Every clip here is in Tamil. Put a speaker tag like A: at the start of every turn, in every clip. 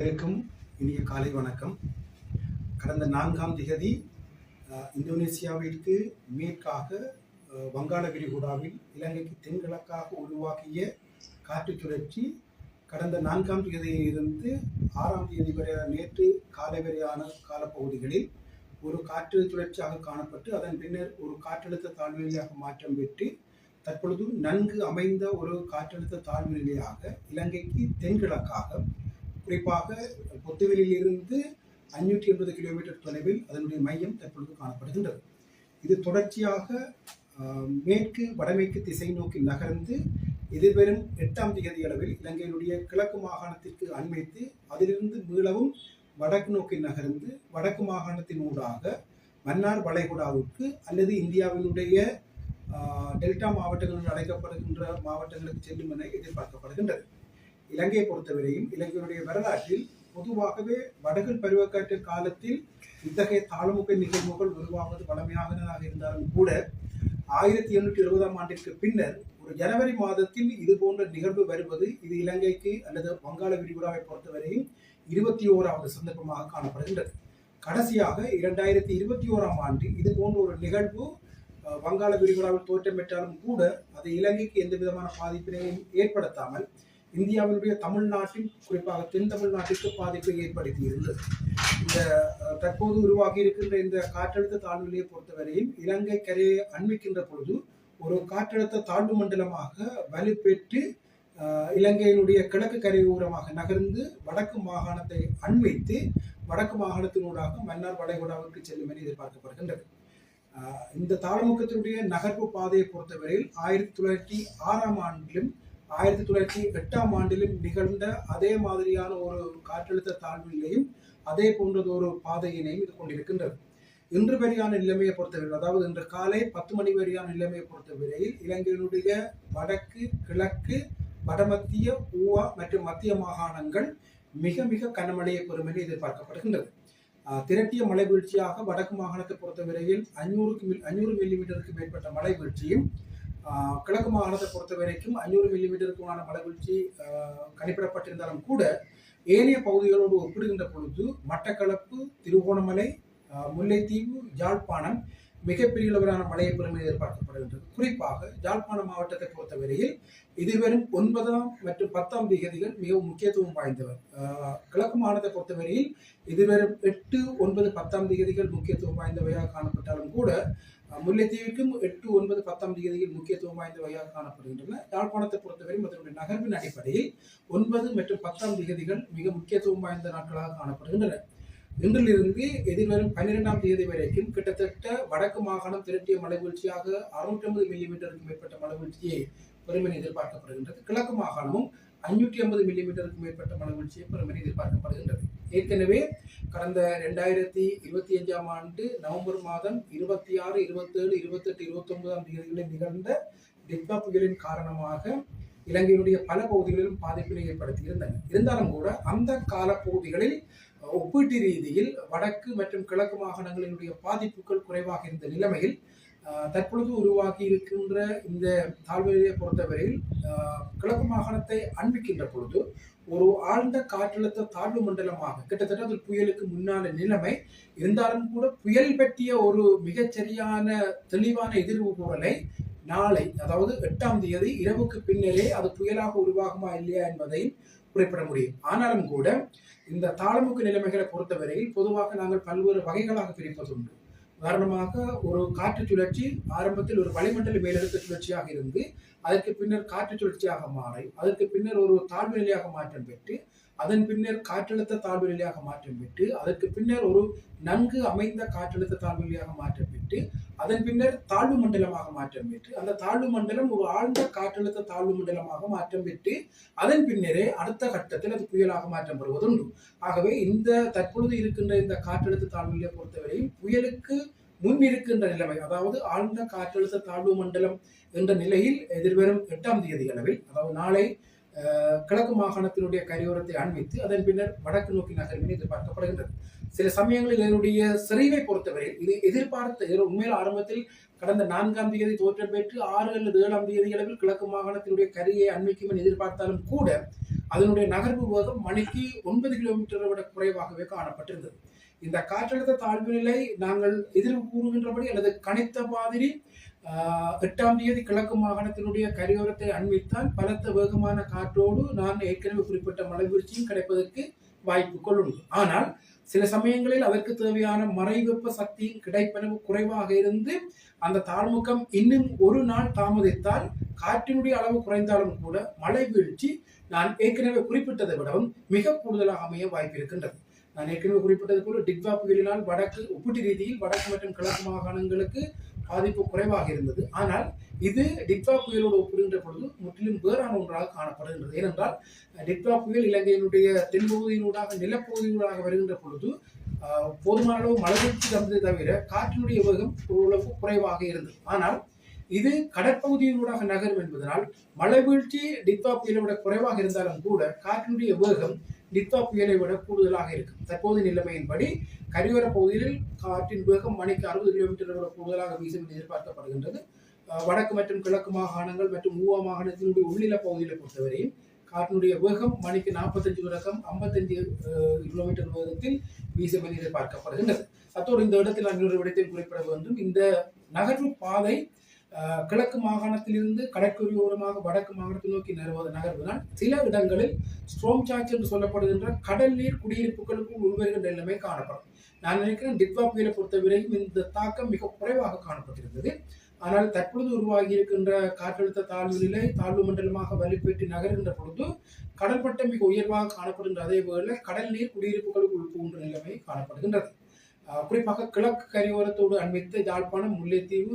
A: இருக்கும் இனிய காலை வணக்கம். கடந்த நான்காம் திகதி இந்தோனேசியாவிற்கு மேற்காக வங்காள விரிகுடாவில் இலங்கைக்கு தென்கிழக்காக உருவாக்கிய காற்று சுழற்சி கடந்த நான்காம் தேதியிலிருந்து ஆறாம் தேதி வரையான நேற்று காலை வரையான காலப்பகுதிகளில் ஒரு காற்று சுழற்சியாக காணப்பட்டு அதன் பின்னர் ஒரு காற்றழுத்த தாழ்வு நிலையாக மாற்றம் பெற்று தற்பொழுது நன்கு அமைந்த ஒரு காற்றழுத்த தாழ்வு நிலையாக இலங்கைக்கு தென்கிழக்காக குறிப்பாக பொத்துவெளியில் இருந்து அஞ்சூற்றி எண்பது கிலோமீட்டர் தொலைவில் அதனுடைய மையம் தற்பொழுது காணப்படுகின்றது. இது தொடர்ச்சியாக மேற்கு வடமேற்கு திசை நோக்கி நகர்ந்து எதிர்வரும் எட்டாம் தேதி அளவில் இலங்கையினுடைய கிழக்கு மாகாணத்திற்கு அண்மைத்து அதிலிருந்து மீளவும் வடக்கு நோக்கி நகர்ந்து வடக்கு மாகாணத்தின் ஊடாக மன்னார் வளைகுடாவுக்கு அல்லது இந்தியாவினுடைய டெல்டா மாவட்டங்கள் என்று அழைக்கப்படுகின்ற மாவட்டங்களுக்கு செல்லும் என எதிர்பார்க்கப்படுகின்றது. இலங்கையை பொறுத்தவரையும் இலங்கையினுடைய வரலாற்றில் பொதுவாகவே வடகில் பருவக்காற்று காலத்தில் இத்தகைய தாழ்முக நிகழ்வுகள் உருவாவது வளமையானதாக இருந்தாலும் கூட ஆயிரத்தி எண்ணூற்றி எழுபதாம் ஆண்டிற்கு பின்னர் ஒரு ஜனவரி மாதத்தில் இது போன்ற நிகழ்வு வருவது இது இலங்கைக்கு அல்லது வங்காள விரிகுடாவை பொறுத்தவரையும் இருபத்தி ஓராவது சந்தர்ப்பமாக காணப்படுகின்றது. கடைசியாக இரண்டாயிரத்தி இருபத்தி ஓராம் ஆண்டு இது போன்ற ஒரு நிகழ்வு வங்காள விரிகுடாவில் தோற்றம் பெற்றாலும் கூட அது இலங்கைக்கு எந்த விதமான பாதிப்பினையும் ஏற்படுத்தாமல் இந்தியாவினுடைய தமிழ்நாட்டின் குறிப்பாக தென் தமிழ்நாட்டிற்கு பாதிப்பை ஏற்படுத்தி இருந்தது இந்த தற்போது உருவாகி இருக்கின்ற இந்த காற்றழுத்த தாழ்வு நிலையை பொறுத்தவரையில் இலங்கை கரையை அண்மிக்கின்ற பொழுது ஒரு காற்றழுத்த தாழ்வு மண்டலமாக வலுப்பெற்று இலங்கையினுடைய கிழக்கு கரையோரமாக நகர்ந்து வடக்கு மாகாணத்தை அண்மைத்து வடக்கு மாகாணத்தினூடாக மன்னார் வளைகுடாவுக்கு செல்லும் என எதிர்பார்க்கப்படுகின்றது. இந்த தாழ்முகத்தினுடைய நகர்வு பாதையை பொறுத்தவரையில் ஆயிரத்தி தொள்ளாயிரத்தி ஆறாம் ஆண்டிலும் ஆயிரத்தி தொள்ளாயிரத்தி எட்டாம் ஆண்டிலும் நிகழ்ந்த அதே மாதிரியான ஒரு காற்றழுத்த தாழ்விலையும் அதே போன்றது ஒரு பாதையினையும் இது கொண்டிருக்கின்றது. இன்று வரையான நிலைமையை பொறுத்தவரை அதாவது இன்று காலை பத்து மணி வரையான நிலைமையை பொறுத்தவரையில் இலங்கையினுடைய வடக்கு கிழக்கு வடமத்திய ஊவா மற்றும் மத்திய மாகாணங்கள் மிக மிக கனமழையை பெறும் என எதிர்பார்க்கப்படுகின்றது. திரட்டிய மழை வீழ்ச்சியாக வடக்கு மாகாணத்தை பொறுத்தவரையில் அஞ்சூறுக்கு மில் அஞ்சூறு மில்லிமீட்டருக்கு மேற்பட்ட மழை வீழ்ச்சியும் கிழக்கு மாகாணத்தை பொறுத்த வரைக்கும் ஐநூறு மில்லிமீட்டருக்குமான மழைவீழ்ச்சி கணிப்பிடப்பட்டிருந்தாலும் கூட ஏனைய பகுதிகளோடு ஒப்பிடுகின்ற பொழுது மட்டக்களப்பு திருகோணமலை ஆஹ், முல்லைத்தீவு யாழ்ப்பாணம் மிகப்பெரிய அளவிலான மழையை பெருமை எதிர்பார்க்கப்படுகின்றது. குறிப்பாக யாழ்ப்பாணம் மாவட்டத்தை பொறுத்தவரையில் இதுவரும் ஒன்பதாம் மற்றும் பத்தாம் தேதிகள் மிகவும் முக்கியத்துவம் வாய்ந்தவர். கிழக்கு மாவட்டத்தை பொறுத்தவரையில் இதுவரும் எட்டு ஒன்பது பத்தாம் தேதிகள் முக்கியத்துவம் வாய்ந்தவையாக காணப்பட்டாலும் கூட முல்லைத்தீவுக்கும் எட்டு ஒன்பது பத்தாம் தேதியில் முக்கியத்துவம் வாய்ந்தவையாக காணப்படுகின்றன. யாழ்ப்பாணத்தை பொறுத்தவரை அதனுடைய நகர்வின் அடிப்படையில் ஒன்பது மற்றும் பத்தாம் தேதிகள் மிக முக்கியத்துவம் வாய்ந்த நாட்களாக காணப்படுகின்றன. இன்றிலிருந்து எதிர்வரும் பன்னிரெண்டாம் தேதி வரைக்கும் கிட்டத்தட்ட வடக்கு மாகாணம் திரட்டிய மழை வீழ்ச்சியாக அறுநூற்றி ஐம்பது மில்லிமீட்டருக்கு மேற்பட்ட மழை வீழ்ச்சியை எதிர்பார்க்கப்படுகின்றது. கிழக்கு மாகாணமும் ஐநூற்றி ஐம்பது மில்லிமீட்டருக்கு மேற்பட்ட மழை வீழ்ச்சியை எதிர்பார்க்கப்படுகின்றது. ஏற்கனவே கடந்த ரெண்டாயிரத்தி இருபத்தி அஞ்சாம் ஆண்டு நவம்பர் மாதம் இருபத்தி ஆறு இருபத்தேழு இருபத்தெட்டு இருபத்தி ஒன்பதாம் தேதிகளில் நிகழ்ந்த டிக்பா புயலின் காரணமாக இலங்கையினுடைய பல பகுதிகளிலும் பாதிப்பினை ஏற்படுத்தியிருந்தன. இருந்தாலும் கூட அந்த காலப்பகுதிகளில் பகுதிகளில் ஒப்பீட்டு ரீதியில் வடக்கு மற்றும் கிழக்கு மாகாணங்களினுடைய பாதிப்புகள் குறைவாக இருந்த நிலைமையில் தற்பொழுது உருவாகி இருக்கின்ற இந்த தாழ்வுநிலையை பொறுத்தவரையில் கிழக்கு மாகாணத்தை அண்மிக்கின்ற பொழுது ஒரு ஆழ்ந்த காற்றழுத்த தாழ்வு மண்டலமாக கிட்டத்தட்ட அது புயலுக்கு முன்னால நிலைமை இருந்தாலும் கூட புயல் பற்றிய ஒரு மிகச்சரியான தெளிவான எதிர்வு குரலை நாளை அதாவது எட்டாம் தேதி இரவுக்கு பின்னரே அது புயலாக உருவாகுமா இல்லையா என்பதையும் குறிப்பிட முடியும். ஆனாலும் கூட இந்த தாளமுக்கு நிலைமைகளை பொறுத்தவரையில் பொதுவாக நாங்கள் பல்வேறு வகைகளாக பிரிப்பதுண்டு. உதாரணமாக ஒரு காற்று சுழற்சி ஆரம்பத்தில் ஒரு வளிமண்டல மேலடுக்கு சுழற்சியாக இருந்து அதற்கு பின்னர் காற்று சுழற்சியாக மாறி அதற்கு பின்னர் ஒரு தாழ்வு நிலையாக மாற்றம் பெற்று அதன் பின்னர் காற்றழுத்த தாழ்வு நிலையாக மாற்றம் பெற்று அதற்கு பின்னர் ஒரு நன்கு அமைந்த காற்றழுத்த தாழ்வு நிலையாக மாற்றம் பெற்று அதன் பின்னர் தாழ்வு மண்டலமாக மாற்றம் பெற்று அந்த தாழ்வு மண்டலம் ஒரு ஆழ்ந்த காற்றழுத்த தாழ்வு மண்டலமாக மாற்றம் பெற்று அதன் பின்னரே அடுத்த கட்டத்தில் அது புயலாக மாற்றம் பெறுவதுண்டு. ஆகவே இந்த தற்பொழுது இருக்கின்ற இந்த காற்றழுத்த தாழ்வு நிலையை பொறுத்தவரையில் புயலுக்கு முன் இருக்கின்ற நிலைமை அதாவது ஆழ்ந்த காற்றழுத்த தாழ்வு மண்டலம் என்ற நிலையில் எதிர்வரும் எட்டாம் தேதி அளவில் அதாவது நாளை கிழக்கு மாகாணத்தினுடைய கரையோரத்தை அண்மித்து அதன் பின்னர் வடக்கு நோக்கி நகர்வினை எதிர்பார்க்கப்படுகின்றது. சில சமயங்களில் இதனுடைய சிறைவை பொறுத்தவரை இது எதிர்பார்த்த உண்மையில் ஆரம்பத்தில் கடந்த நான்காம் தேதி தோற்றம் பெற்று ஆறு அல்லது ஏழாம் தேதி அளவில் கிழக்கு மாகாணத்தினுடைய கரியை அண்மிக்கும் என எதிர்பார்த்தாலும் கூட அதனுடைய நகர்வு வேகம் மணிக்கு ஒன்பது கிலோமீட்டரை விட குறைவாகவே காணப்பட்டிருந்தது. இந்த காற்றழுத்த தாழ்வு நிலை நாங்கள் எதிர்கூறுகின்றபடி அல்லது கணித்த மாதிரி எட்டாம் தேதி கிழக்கு மாகாணத்தினுடைய கரையோரத்தை அண்மித்தால் பலத்த வேகமான காற்றோடு நான் ஏற்கனவே குறிப்பிட்ட மலைவீழ்ச்சியும் கிடைப்பதற்கு வாய்ப்புகள் உண்டு. ஆனால் சில சமயங்களில் அதற்கு தேவையான மறைவெப்ப சக்தியின் கிடைப்பனவு குறைவாக இருந்து அந்த தாழ்முகம் இன்னும் ஒரு நாள் தாமதித்தால் காற்றினுடைய அளவு குறைந்தாலும் கூட மழை வீழ்ச்சி நான் ஏற்கனவே குறிப்பிட்டதை விடவும் மிக கூடுதலாக அமைய வாய்ப்பு இருக்கின்றது நான் ஏற்கனவே குறிப்பிட்டது போல டிக்வா புயலினால் வடக்கு ஒப்பீட்டு ரீதியில் வடக்கு மற்றும் கிழக்கு மாகாணங்களுக்கு பாதிப்பு குறைவாக இருந்தது. ஆனால் இது டிக்வா புயலோடு ஒப்பிடுகின்ற பொழுது முற்றிலும் வேறான ஒன்றாக காணப்படுகின்றது. ஏனென்றால் டிக்வா புயல் இலங்கையினுடைய தென்பகுதியினூடாக நிலப்பகுதியினூடாக வருகின்ற பொழுது ஆஹ், போதுமான அளவு மழை வீழ்ச்சி தந்ததை தவிர காற்றினுடைய வேகம் ஓரளவு குறைவாக இருந்தது. ஆனால் இது கடற்பகுதியினூடாக நகரும் என்பதனால் மழை வீழ்ச்சி டிக்வா புயலை விட குறைவாக இருந்தாலும் கூட காற்றினுடைய வேகம் நித்தா புயலை விட கூடுதலாக இருக்கும். தற்போதைய நிலைமையின்படி கரையோர பகுதியில் காற்றின் வேகம் மணிக்கு அறுபது கிலோமீட்டர் விட கூடுதலாக வீசும் என்று எதிர்பார்க்கப்படுகின்றது. வடக்கு மற்றும் கிழக்கு மாகாணங்கள் மற்றும் ஊவா மாகாணத்தினுடைய உள்ளில பகுதிகளை பொறுத்தவரையும் காற்றினுடைய வேகம் மணிக்கு நாற்பத்தஞ்சு தொடக்கம் ஐம்பத்தஞ்சு கிலோமீட்டர் வேகத்தில் வீசும் என்று எதிர்பார்க்கப்படுகின்றது. அத்தோடு இந்த இடத்தில் நான் இன்னொரு விடத்தில் குறிப்பிட வேண்டும். இந்த நகர்வு பாதை கிழக்கு மாகாணத்திலிருந்து கடற்கரையோரமாக வடக்கு மாகாணத்தை நோக்கி நகர்வது நகர்வதால் சில இடங்களில் ஸ்ட்ரோம் சார்ஜ் என்று சொல்லப்படுகின்ற கடல் நீர் குடியிருப்புகளுக்கும் உள்வருகின்ற நிலைமை காணப்படும். நான் நினைக்கிறேன் டிட்வா புயலை பொறுத்தவரையும் இந்த தாக்கம் மிக குறைவாக காணப்பட்டிருந்தது. ஆனால் தற்பொழுது உருவாகி இருக்கின்ற காற்றழுத்த தாழ்வு நிலை தாழ்வு மண்டலமாக வலுப்பெற்று நகர்கின்ற பொழுது கடற்பட்டம் மிக உயர்வாக காணப்படுகின்ற அதே வேளை கடல் நீர் குடியிருப்புகளுக்கு உள்புகின்ற நிலைமை காணப்படுகின்றது. குறிப்பாக கிழக்கு கரையோரத்தோடு அண்மித்த யாழ்ப்பாணம் முல்லைத்தீவு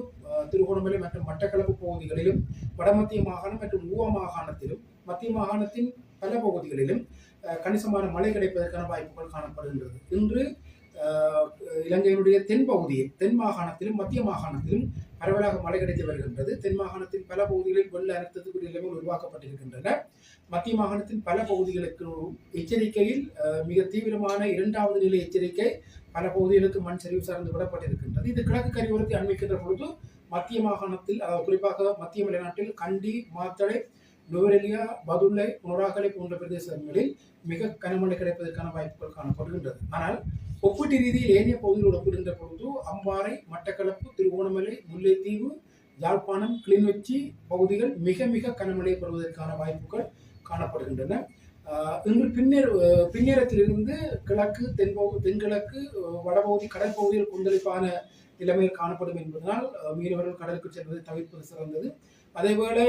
A: திருகோணமலை மற்றும் மட்டக்களப்பு பகுதிகளிலும் வடமத்திய மாகாணம் மற்றும் ஊவ மாகாணத்திலும் மத்திய மாகாணத்தின் பல பகுதிகளிலும் கணிசமான மழை கிடைப்பதற்கான வாய்ப்புகள் காணப்படுகின்றது. இன்று இலங்கையினுடைய தென்பகுதியில் தென் மாகாணத்திலும் மத்திய மாகாணத்திலும் பரவலாக மழை கிடைத்து வருகின்றது. தென் மாகாணத்தின் பல பகுதிகளில் வெள்ள அழுத்தத்துக்குரிய நிலைமைகள் உருவாக்கப்பட்டிருக்கின்றன. மத்திய மாகாணத்தின் பல பகுதிகளுக்கு எச்சரிக்கையில் மிக தீவிரமான இரண்டாவது நிலை எச்சரிக்கை பல பகுதிகளுக்கு மண் சரிவு சார்ந்து விடப்பட்டிருக்கின்றது. இது கிழக்கு கரையோரத்தை அண்மிக்கின்ற பொழுது மத்திய மாகாணத்தில் அதாவது குறிப்பாக மத்திய மலைநாட்டில் கண்டி மாத்தளை நுவரெலியா பதுளை புனராகலை போன்ற பிரதேசங்களில் மிக கனமழை கிடைப்பதற்கான வாய்ப்புகள் காணப்படுகின்றது. ஆனால் ஒப்பீட்டு ரீதியில் ஏனைய பகுதிகளோடு ஒப்பிடுகின்ற பொழுது அம்பாறை மட்டக்களப்பு திருவோணமலை முல்லைத்தீவு யாழ்ப்பாணம் கிளிநொச்சி பகுதிகள் மிக மிக கனமழை பெறுவதற்கான வாய்ப்புகள் காணப்படுகின்றன. இன்று பின்னர் பின்னேரத்திலிருந்து கிழக்கு தென்பகு தென்கிழக்கு வடபகுதி கடற்பகுதியில் கொந்தளிப்பான நிலைமையில் காணப்படும் என்பதனால் மீனவர்கள் கடலுக்கு செல்வதை தவிர்ப்பது சிறந்தது. அதேவேளை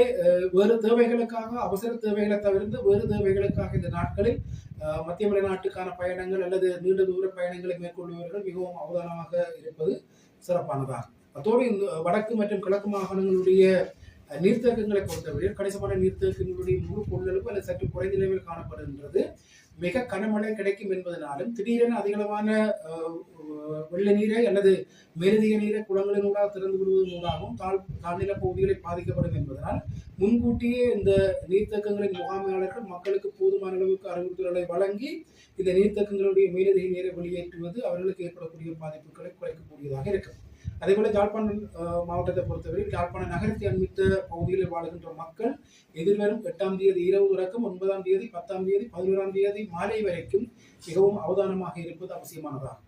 A: வேறு தேவைகளுக்காக அவசர தேவைகளை தவிர்த்து வேறு தேவைகளுக்காக இந்த நாட்களில் மத்திய மலைநாட்டுக்கான பயணங்கள் அல்லது நீண்ட தூர பயணங்களை மேற்கொள்பவர்கள் மிகவும் அவதானமாக இருப்பது சிறப்பானதாகும் அத்தோடு இந்த வடக்கு மற்றும் கிழக்கு மாகாணங்களுடைய நீர்த்தேக்கங்களை பொறுத்தவரையில் கணிசமான நீர்த்தேக்கங்களுடைய முழு கொள்ளளவு அல்லது சற்று குறைந்த நிலையில் காணப்படுகின்றது. மிக கனமழை கிடைக்கும் என்பதனாலும் திடீரென அதிகளவான வெள்ள நீரை அல்லது மேலதிக நீரை குளங்களினூடாக திறந்து விடுவதனூடாகவும் தாழ் தாழ்நில பகுதிகளை பாதிக்கப்படும் என்பதனால் முன்கூட்டியே இந்த நீர்த்தக்கங்களின் முகாமையாளர்கள் மக்களுக்கு போதுமான அளவுக்கு அறிவுறுத்தல்களை வழங்கி இந்த நீர்த்தக்கங்களுடைய மேலதிக நீரை வெளியேற்றுவது அவர்களுக்கு ஏற்படக்கூடிய பாதிப்புகளை குறைக்கக்கூடியதாக இருக்கும். அதேபோல யாழ்ப்பாணம் மாவட்டத்தை பொறுத்தவரை ஜாழ்ப்பாண நகரத்தை அண்மித்த பகுதிகளில் வாழுகின்ற மக்கள் எதிர்வரும் எட்டாம் தேதி இரவு வரைக்கும் ஒன்பதாம் தேதி பத்தாம் தேதி பதினோராம் தேதி மாலை வரைக்கும் மிகவும் அவதானமாக இருப்பது அவசியமானதாகும்.